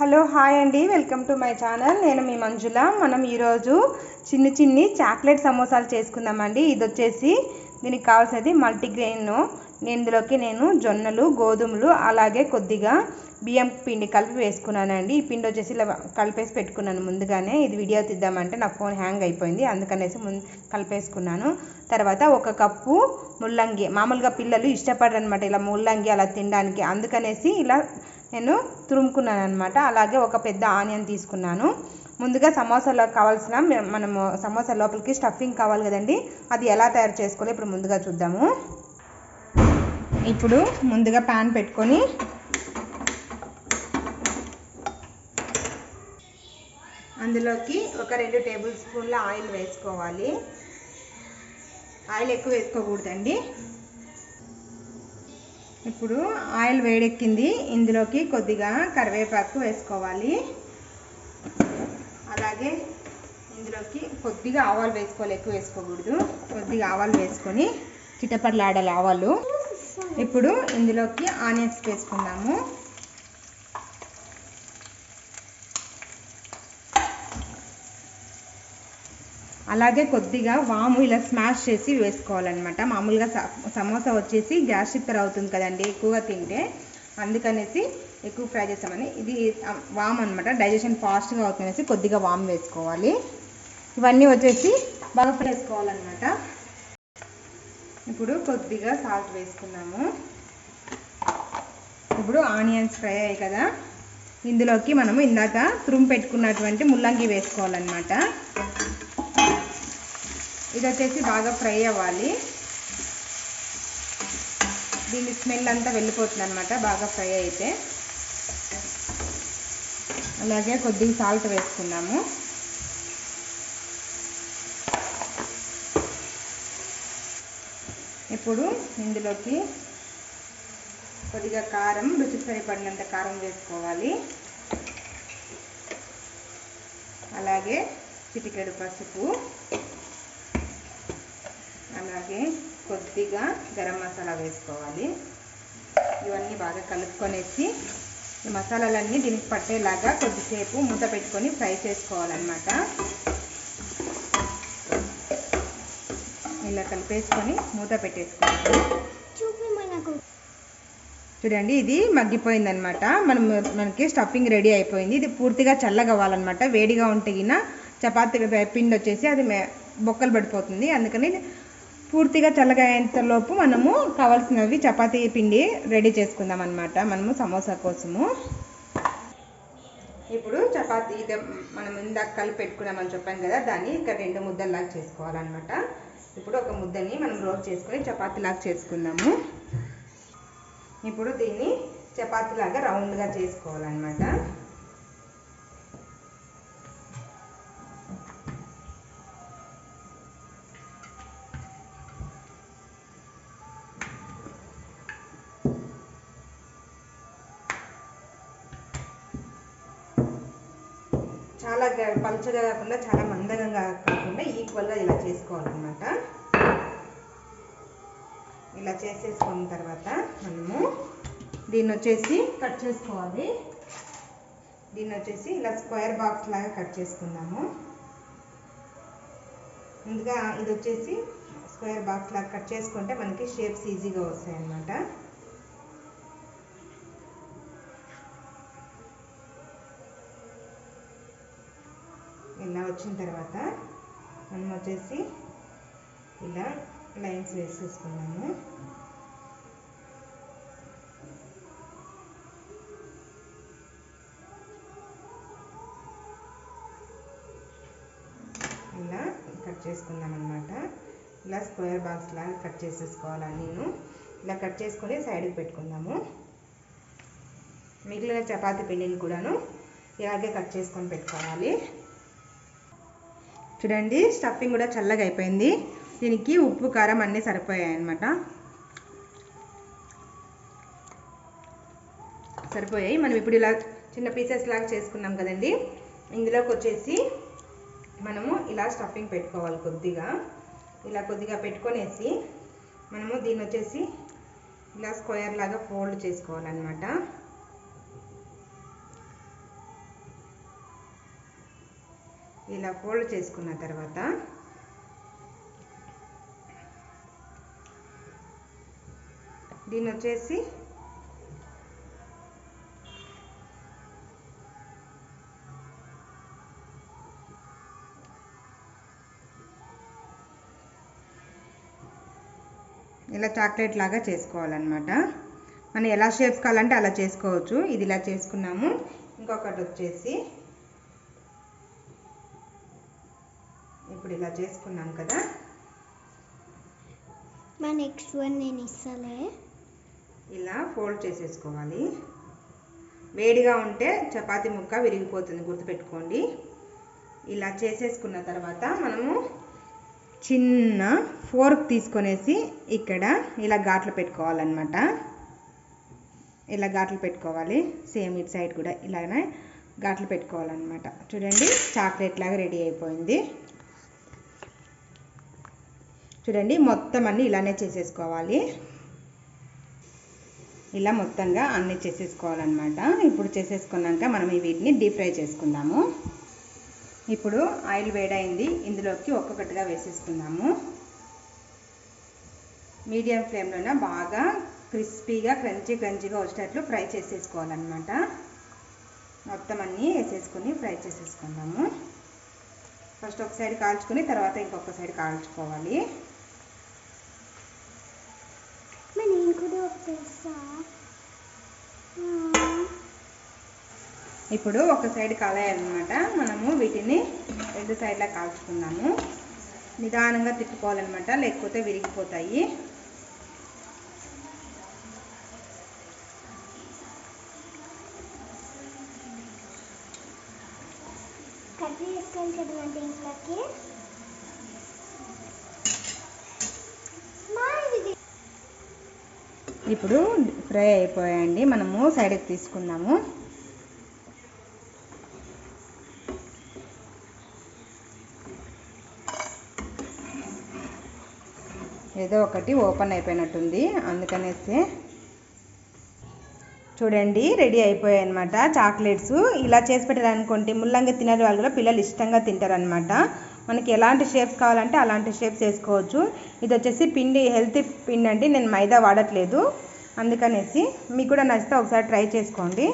Hello hi అండి. Welcome to my channel. నేను మీ మంజుల. మనం ఈరోజు చిన్ని చిన్ని చాక్లెట్ సమోసాలు చేసుకుందామండి. ఇది వచ్చేసి దీనికి కావాల్సినది మల్టీగ్రెయిన్. ఇందులోకి నేను జొన్నలు గోధుమలు అలాగే కొద్దిగా బియ్యం పిండి కలిపి వేసుకున్నానండి. ఈ పిండి వచ్చేసి ఇలా కలిపేసి పెట్టుకున్నాను ముందుగానే. ఇది వీడియో తీద్దామంటే నా ఫోన్ హ్యాంగ్ అయిపోయింది. అందుకనేసి ముందు కలిపేసుకున్నాను. తర్వాత ఒక కప్పు ముల్లంగి. మామూలుగా పిల్లలు ఇష్టపడరు అనమాట ఇలా ముల్లంగి అలా తినడానికి. అందుకనేసి ఇలా నేను తురుముకున్నాను అనమాట అలాగే ఒక పెద్ద ఆనియన్ తీసుకున్నాను. ముందుగా సమోసాలో కావాల్సిన మనము సమోసా లోపలికి స్టఫింగ్ కావాలి కదండి. అది ఎలా తయారు చేసుకోవాలో ఇప్పుడు ముందుగా చూద్దాము. ఇప్పుడు ముందుగా ప్యాన్ పెట్టుకొని అందులోకి ఒక రెండు టేబుల్ స్పూన్ల ఆయిల్ వేసుకోవాలి. ఆయిల్ ఎక్కువ వేసుకోకూడదండి. ఇప్పుడు ఆయిల్ వేడెక్కింది. ఇందులోకి కొద్దిగా కరివేపాకు వేసుకోవాలి. అలాగే ఇందులోకి కొద్దిగా ఆవాలు వేసుకోవాలి. ఎక్కువ వేసుకోకూడదు. కొద్దిగా ఆవాలు వేసుకొని చిట్టపట్లాడాలి ఆవాలు. ఇప్పుడు ఇందులోకి ఆనియన్స్ వేసుకుందాము. అలాగే కొద్దిగా వాము ఇలా స్మాష్ చేసి వేసుకోవాలన్నమాట. మామూలుగా సమోసా వచ్చేసి గ్యాస్ ట్రిప్పర్ అవుతుంది కదండి ఎక్కువగా తింటే. అందుకనేసి ఎక్కువ ఫ్రై చేస్తామని. ఇది వామ్ అనమాట డైజెషన్ ఫాస్ట్గా అవుతుందనేసి కొద్దిగా వామ్ వేసుకోవాలి. ఇవన్నీ వచ్చేసి బాగా ఫ్రై చేసుకోవాలన్నమాట. ఇప్పుడు కొద్దిగా సాల్ట్ వేసుకున్నాము ఇప్పుడు ఆనియన్స్ ఫ్రై అయ్యాయి కదా. ఇందులోకి మనము ఇందాక తురుము పెట్టుకున్నటువంటి ముల్లంగి వేసుకోవాలన్నమాట. ఇది వచ్చేసి బాగా ఫ్రై అవ్వాలి. దీని స్మెల్ అంతా వెళ్ళిపోతుంది అనమాట బాగా ఫ్రై అయితే. అలాగే కొద్దిగా సాల్ట్ వేసుకున్నాము. ఇప్పుడు ఇందులోకి కొద్దిగా కారం రుచి సరిపడినంత కారం వేసుకోవాలి. అలాగే చిటికెడు పసుపు. అలాగే కొద్దిగా గరం మసాలా వేసుకోవాలి. ఇవన్నీ బాగా కలుపుకొనేసి ఈ మసాలాలన్నీ దీనికి పట్టేలాగా కొద్దిసేపు మూత పెట్టుకొని ఫ్రై చేసుకోవాలన్నమాట. ఇలా కలిపేసుకొని మూత పెట్టేసుకోవాలి చూడండి ఇది మగ్గిపోయిందనమాట మనం మనకి స్టఫింగ్ రెడీ అయిపోయింది. ఇది పూర్తిగా చల్లగా అవ్వాలన్నమాట వేడిగా ఉంటే గిన చపాతీ పిండి వచ్చేసి అది బొక్కలు పడిపోతుంది. అందుకని పూర్తిగా చల్లగా మనము కావాల్సినవి చపాతీ పిండి రెడీ చేసుకుందాం అనమాట మనము సమోసా కోసము. ఇప్పుడు చపాతీ మనం ఇందాక కలిపి పెట్టుకున్నామని చెప్పాను కదా దాన్ని ఇక్కడ రెండు ముద్దల్లాగా చేసుకోవాలన్నమాట. ఇప్పుడు ఒక ముద్దని మనం రోల్ చేసుకొని చపాతీలాగా చేసుకుందాము. ఇప్పుడు దీన్ని చపాతీలాగా రౌండ్గా చేసుకోవాలన్నమాట. చాలా గ- పలుచగా కాకుండా చాలా మందంగా కాకుండా ఈక్వల్గా ఇలా చేసుకోవాలన్నమాట. ఇలా చేసేసుకున్న తర్వాత మనము దీన్ని వచ్చేసి కట్ చేసుకోవాలి. దీన్ని వచ్చేసి ఇలా స్క్వేర్ బాక్స్ లాగా కట్ చేసుకుందాము. ముందుగా ఇది వచ్చేసి స్క్వేర్ బాక్స్ లాగా కట్ చేసుకుంటే మనకి షేప్స్ ఈజీగా వస్తాయి అన్నమాట వచ్చిన తర్వాత మనం వచ్చేసి ఇలా లైన్స్ వేసేసుకున్నాము. ఇలా కట్ చేసుకుందాం అనమాట ఇలా స్క్వేర్ బాక్స్ లాగా కట్ చేసేసుకోవాలా నేను. ఇలా కట్ చేసుకొని సైడ్కి పెట్టుకుందాము. మిగిలిన చపాతీ పిండిని కూడాను ఇలాగే కట్ చేసుకొని పెట్టుకోవాలి. చూడండి స్టఫింగ్ కూడా చల్లగా అయిపోయింది. దీనికి ఉప్పు కారం అన్నీ సరిపోయాయి అనమాట సరిపోయాయి. మనం ఇప్పుడు ఇలా చిన్న పీసెస్ లాగా చేసుకున్నాం కదండి. ఇందులోకి వచ్చేసి మనము ఇలా స్టఫింగ్ పెట్టుకోవాలి కొద్దిగా. ఇలా కొద్దిగా పెట్టుకొనేసి మనము దీన్ని వచ్చేసి ఇలా స్క్వేర్ లాగా ఫోల్డ్ చేసుకోవాలన్నమాట. ఇలా ఫోల్డ్ చేసుకున్న తర్వాత దీన్ని వచ్చేసి ఇలా చాక్లెట్ లాగా చేసుకోవాలన్నమాట. మనం ఎలా షేప్స్ కావాలంటే అలా చేసుకోవచ్చు. ఇది ఇలా చేసుకున్నాము. ఇంకొకటి వచ్చేసి ఇప్పుడు ఇలా చేసుకున్నాం కదా. మా నెక్స్ట్ వన్ నేను ఇస్తాలే. ఇలా ఫోల్డ్ చేసేసుకోవాలి. వేడిగా ఉంటే చపాతీ ముక్క విరిగిపోతుంది గుర్తుపెట్టుకోండి. ఇలా చేసేసుకున్న తర్వాత మనము చిన్న ఫోర్క్ తీసుకొనేసి ఇక్కడ ఇలా ఘాట్లు పెట్టుకోవాలన్నమాట. ఇలా ఘాట్లు పెట్టుకోవాలి. సేమ్ ఇటు సైడ్ కూడా ఇలాగనే ఘాట్లు పెట్టుకోవాలన్నమాట. చూడండి చాక్లెట్ లాగా రెడీ అయిపోయింది. చూడండి మొత్తం అన్నీ ఇలానే చేసేసుకోవాలి. ఇలా మొత్తంగా అన్నీ చేసేసుకోవాలన్నమాట. ఇప్పుడు చేసేసుకున్నాక మనం ఈ వీటిని డీప్ ఫ్రై చేసుకుందాము. ఇప్పుడు ఆయిల్ వేడైంది ఇందులోకి ఒక్కొక్కటిగా వేసేసుకుందాము. మీడియం ఫ్లేమ్లోనే బాగా క్రిస్పీగా క్రంచీ క్రంచీగా వచ్చేటట్లు ఫ్రై చేసేసుకోవాలన్నమాట. మొత్తం అన్నీ వేసేసుకొని ఫ్రై చేసేసుకుందాము. ఫస్ట్ ఒక సైడ్ కాల్చుకొని తర్వాత ఇంకొక సైడ్ కాల్చుకోవాలి మరి నేను కూడా ఒకటి ఇస్తా ఇప్పుడు ఒక సైడ్ కాలేయాలన్నమాట. మనము వీటిని రెండు సైడ్లా కాల్చుకుందాము. నిదానంగా తిప్పుకోవాలన్నమాట లేకపోతే విరిగిపోతాయి. కట్ చేసుకొని చదవండి మా ఇది ఇప్పుడు ఫ్రై అయిపోయాయండి. మనము సైడ్కి తీసుకుందాము. ఏదో ఒకటి ఓపెన్ అయిపోయినట్టుంది. అందుకనేసి చూడండి రెడీ అయిపోయాయి అనమాట చాక్లెట్స్. ఇలా చేసి పెట్టారనుకోండి ముల్లంగా తినే వాళ్ళు కూడా పిల్లలు ఇష్టంగా తింటారనమాట మనకి ఎలాంటి షేప్స్ కావాలంటే అలాంటి షేప్స్ వేసుకోవచ్చు. ఇది వచ్చేసి పిండి హెల్తీ పిండి అండి. నేను మైదా వాడట్లేదు. అందుకనేసి మీకు కూడా నచ్చితే ఒకసారి ట్రై చేసుకోండి.